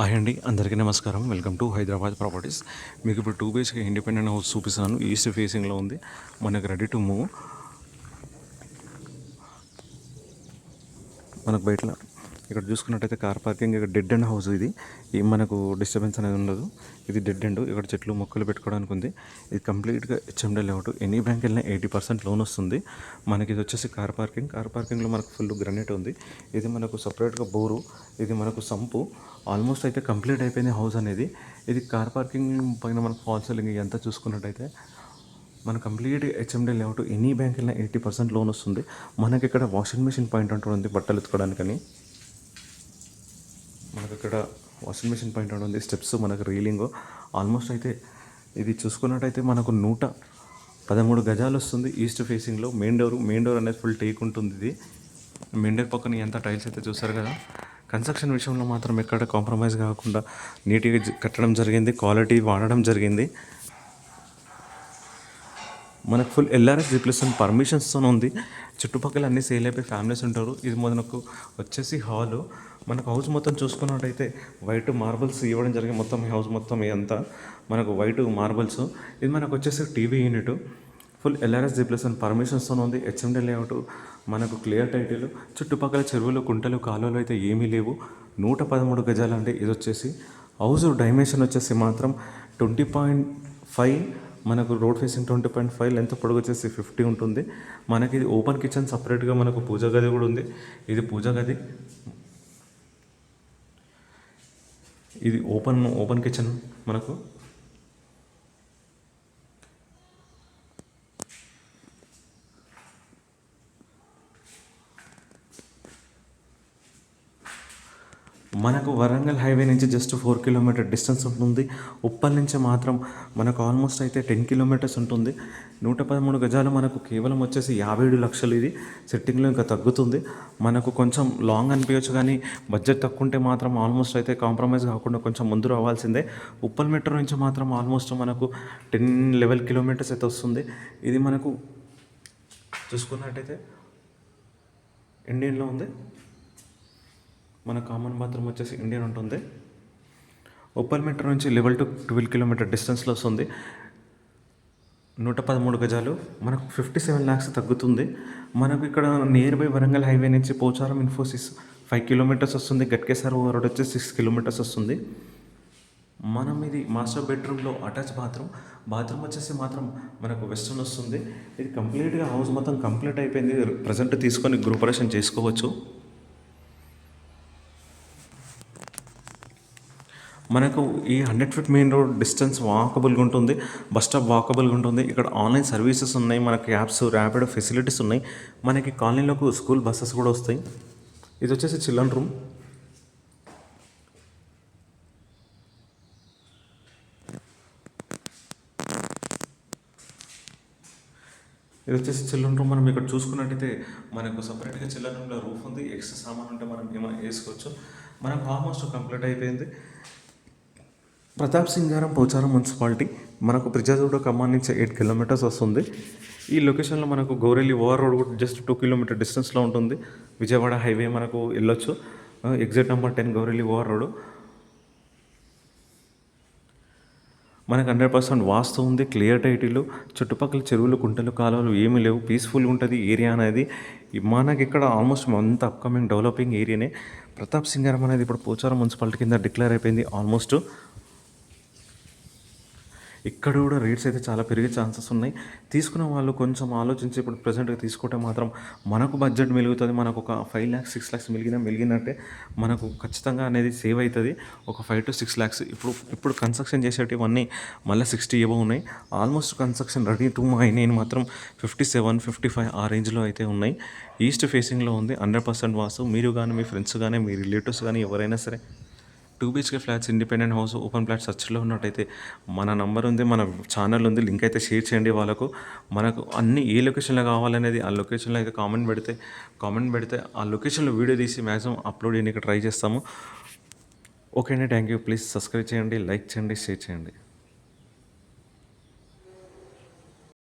Hi అండి అందరికీ నమస్కారం. Welcome to Hyderabad properties. మీకు ఇప్పుడు టూ బీహెచ్కే ఇండిపెండెంట్ హౌస్ చూపిస్తున్నాను. ఈస్ట్ ఫేసింగ్లో ఉంది. మనకు రెడీ టు మూవ్. మనకు బయట ఇక్కడ చూసుకున్నట్టయితే కార్ పార్కింగ్ ఇక్కడ డెడ్ అండ్ హౌస్ ఇది. ఈ మనకు డిస్టర్బెన్స్ అనేది ఉండదు. ఇది డెడ్ అండ్ ఇక్కడ చెట్లు మొక్కలు పెట్టుకోవడానికి ఉంది. ఇది కంప్లీట్గా హెచ్ఎండే లేఅవుట్ ఎనీ బ్యాంక్ వెళ్ళినా ఎయిటీ పర్సెంట్ లోన్ వస్తుంది. మనకి ఇది వచ్చేసి కార్ పార్కింగ్ కార్ పార్కింగ్లో మనకు ఫుల్ గ్రనేట్ ఉంది. ఇది మనకు సపరేట్గా బోరు ఇది మనకు సంపు. ఆల్మోస్ట్ అయితే కంప్లీట్ అయిపోయింది హౌస్ అనేది. ఇది కార్ పార్కింగ్ పైన మనకు ఫాల్ సెల్లింగ్ ఎంత చూసుకున్నట్టయితే మన complete HMDA layout any bank వెళ్ళినా ఎయిటీ పర్సెంట్ లోన్ వస్తుంది. మనకి ఇక్కడ వాషింగ్ మెషిన్ పాయింట్ అంటూ ఉంది బట్టలు ఎత్తుకోవడానికని ఇక్కడ వాషింగ్ మెషిన్ పాయింట్ ఉంది. స్టెప్స్ మనకు రీలింగ్ ఆల్మోస్ట్ అయితే ఇది చూసుకున్నట్టయితే మనకు నూట పదమూడు గజాలు వస్తుంది ఈస్ట్ ఫేసింగ్లో మెయిన్ డోర్ మెయిన్ డోర్ అనేది ఫుల్ టేక్ ఉంటుంది ఇది. మెయిన్ డోర్ పక్కన ఎంత టైల్స్ అయితే చూస్తారు కదా. కన్స్ట్రక్షన్ విషయంలో మాత్రం ఎక్కడ కాంప్రమైజ్ కాకుండా నీట్గా కట్టడం జరిగింది. క్వాలిటీ వాడడం జరిగింది. మనకు ఫుల్ ఎల్ఆర్ఎస్ రిప్లేస్మెంట్ పర్మిషన్స్తో ఉంది. చుట్టుపక్కల అన్ని సేల్ అయిపోయి ఫ్యామిలీస్ ఉంటారు. ఇది మనకు వచ్చేసి హాలు. మనకు హౌస్ మొత్తం చూసుకున్నట్టయితే వైట్ మార్బల్స్ ఇవ్వడం జరిగింది. మొత్తం హౌస్ మొత్తం ఇదంతా మనకు వైట్ మార్బల్స్. ఇది మనకు వచ్చేసి TV unit. Full LRS replacement పర్మిషన్స్తో ఉంది. HMDA layout. మనకు క్లియర్ టైటిల్. చుట్టుపక్కల చెరువులు కుంటలు కాలువలు అయితే ఏమీ లేవు. నూట పదమూడు గజాలు అంటే ఇది వచ్చేసి హౌస్ డైమెన్షన్ వచ్చేసి మాత్రం ట్వంటీ పాయింట్ ఫైవ్ మనకు road facing twenty point five length పొడుగు వచ్చేసి ఫిఫ్టీ ఉంటుంది. మనకి ఇది ఓపెన్ కిచెన్ సపరేట్గా మనకు పూజ గది కూడా ఉంది. ఇది పూజ గది. ఇది ఓపెన్ ఓపెన్ కిచెన్ మనకు. మనకు వరంగల్ హైవే నుంచి జస్ట్ ఫోర్ కిలోమీటర్ డిస్టెన్స్ ఉంటుంది. ఉప్పల్ నుంచి మాత్రం మనకు ఆల్మోస్ట్ అయితే టెన్ కిలోమీటర్స్ ఉంటుంది. నూట పదమూడు గజాలు మనకు కేవలం వచ్చేసి యాభై ఏడు లక్షలు ఇది. సెట్టింగ్లో ఇంకా తగ్గుతుంది. మనకు కొంచెం లాంగ్ అనిపించచ్చు కానీ బడ్జెట్ తక్కువ ఉంటే మాత్రం ఆల్మోస్ట్ అయితే కాంప్రమైజ్ కాకుండా కొంచెం ముందు రావాల్సిందే. ఉప్పల్ మెట్రో నుంచి మాత్రం ఆల్మోస్ట్ మనకు టెన్ లెవెల్ కిలోమీటర్స్ అయితే వస్తుంది. ఇది మనకు చూసుకున్నట్టయితే ఇండియన్లో ఉంది. మన కామన్ బాత్రూమ్ వచ్చేసి ఇండియన్ ఉంటుంది. ఉప్పల్ మెట్రో నుంచి లెవెల్ టు ట్వెల్వ్ కిలోమీటర్ డిస్టెన్స్లో వస్తుంది. నూట పదమూడు గజాలు. మనకు ఫిఫ్టీ సెవెన్ ల్యాక్స్ తగ్గుతుంది. మనకు ఇక్కడ నియర్ బై వరంగల్ హైవే నుంచి పోచారం ఇన్ఫోసిస్ ఫైవ్ కిలోమీటర్స్ వస్తుంది. గట్కేసర్ రోడ్ వచ్చి సిక్స్ కిలోమీటర్స్ వస్తుంది. మనం ఇది మాస్టర్ బెడ్రూమ్లో అటాచ్ బాత్రూమ్ బాత్రూమ్ వచ్చేసి మాత్రం మనకు వెస్ట్రన్ వస్తుంది. ఇది కంప్లీట్గా హౌస్ మొత్తం కంప్లీట్ అయిపోయింది. ప్రజెంట్ తీసుకొని గ్రూపరేషన్ చేసుకోవచ్చు. మనకు ఈ hundred feet main road distance వాకబుల్గా ఉంటుంది బస్ స్టాప్ వాకబుల్గా ఉంటుంది. ఇక్కడ ఆన్లైన్ సర్వీసెస్ ఉన్నాయి మనకి యాప్స్ ర్యాపిడ్ ఫెసిలిటీస్ ఉన్నాయి. మనకి కాలనీలోకి స్కూల్ బస్సెస్ కూడా వస్తాయి. ఇది వచ్చేసి చిల్డ్రన్ రూమ్. ఇది వచ్చేసి చిల్డ్రన్ రూమ్. మనం ఇక్కడ చూసుకున్నట్టయితే మనకు సపరేట్గా చిల్డ్రన్ రూమ్లో రూఫ్ ఉంది. ఎక్స్ట్రా సామాన్ ఉంటే మనం ఏమైనా వేసుకోవచ్చు. మనకు ఆల్మోస్ట్ కంప్లీట్ అయిపోయింది. ప్రతాప్ సింగారం పోచారం మున్సిపాలిటీ మనకు బ్రిజాజూడ ఖమ్మం నుంచి ఎయిట్ కిలోమీటర్స్ వస్తుంది. ఈ లొకేషన్లో మనకు గౌరెల్లి ఓవర్ రోడ్ కూడా జస్ట్ టూ కిలోమీటర్ డిస్టెన్స్లో ఉంటుంది. విజయవాడ హైవే మనకు వెళ్ళొచ్చు. Exit number ten Gowrelli over road. మనకు హండ్రెడ్ పర్సెంట్ వాస్తు ఉంది క్లియర్ టైటిలు. చుట్టుపక్కల చెరువులు కుంటలు కాలువలు ఏమీ లేవు. పీస్ఫుల్గా ఉంటుంది ఏరియా అనేది. మనకి ఇక్కడ ఆల్మోస్ట్ అంత అప్కమింగ్ డెవలపింగ్ ఏరియానే ప్రతాప్ సింగారం అనేది ఇప్పుడు పోచారం మున్సిపాలిటీ కింద డిక్లేర్ అయిపోయింది ఆల్మోస్ట్ ఇక్కడ కూడా రేట్స్ అయితే చాలా పెరిగే ఛాన్సెస్ ఉన్నాయి. తీసుకున్న వాళ్ళు కొంచెం ఆలోచించి ఇప్పుడు ప్రజెంట్గా తీసుకుంటే మాత్రం మనకు బడ్జెట్ మెలుగుతుంది. మనకు ఒక ఫైవ్ ల్యాక్స్ సిక్స్ ల్యాక్స్ మెలిగినా మెలిగినట్టే మనకు ఖచ్చితంగా అనేది సేవ్ అవుతుంది. ఒక ఫైవ్ టు సిక్స్ ల్యాక్స్ ఇప్పుడు ఇప్పుడు కన్స్ట్రక్షన్ చేసేటివన్నీ మళ్ళీ సిక్స్టీ ఏవో ఉన్నాయి. ఆల్మోస్ట్ కన్స్ట్రక్షన్ రెడీ టు అయినాయి మాత్రం ఫిఫ్టీ సెవెన్ ఫిఫ్టీ ఫైవ్ ఆ రేంజ్లో అయితే ఉన్నాయి. ఈస్ట్ ఫేసింగ్లో ఉంది హండ్రెడ్ పర్సెంట్ వాసు. మీరు కానీ మీ ఫ్రెండ్స్ కానీ మీ రిలేటివ్స్ కానీ ఎవరైనా సరే two BHK flats independent house open flat సర్చ్లో ఉన్నట్టయితే మన నంబర్ ఉంది మన ఛానల్ ఉంది లింక్ అయితే షేర్ చేయండి వాళ్ళకు. మనకు అన్ని ఏ లొకేషన్లో కావాలనేది ఆ లొకేషన్లో అయితే కామెంట్ పెడితే కామెంట్ పెడితే ఆ లొకేషన్లో వీడియో తీసి మ్యాక్సిమం అప్లోడ్ చేయడానికి ట్రై చేస్తాము. ఓకే అండి థ్యాంక్ యూ. ప్లీజ్ సబ్స్క్రైబ్ చేయండి లైక్ చేయండి షేర్ చేయండి.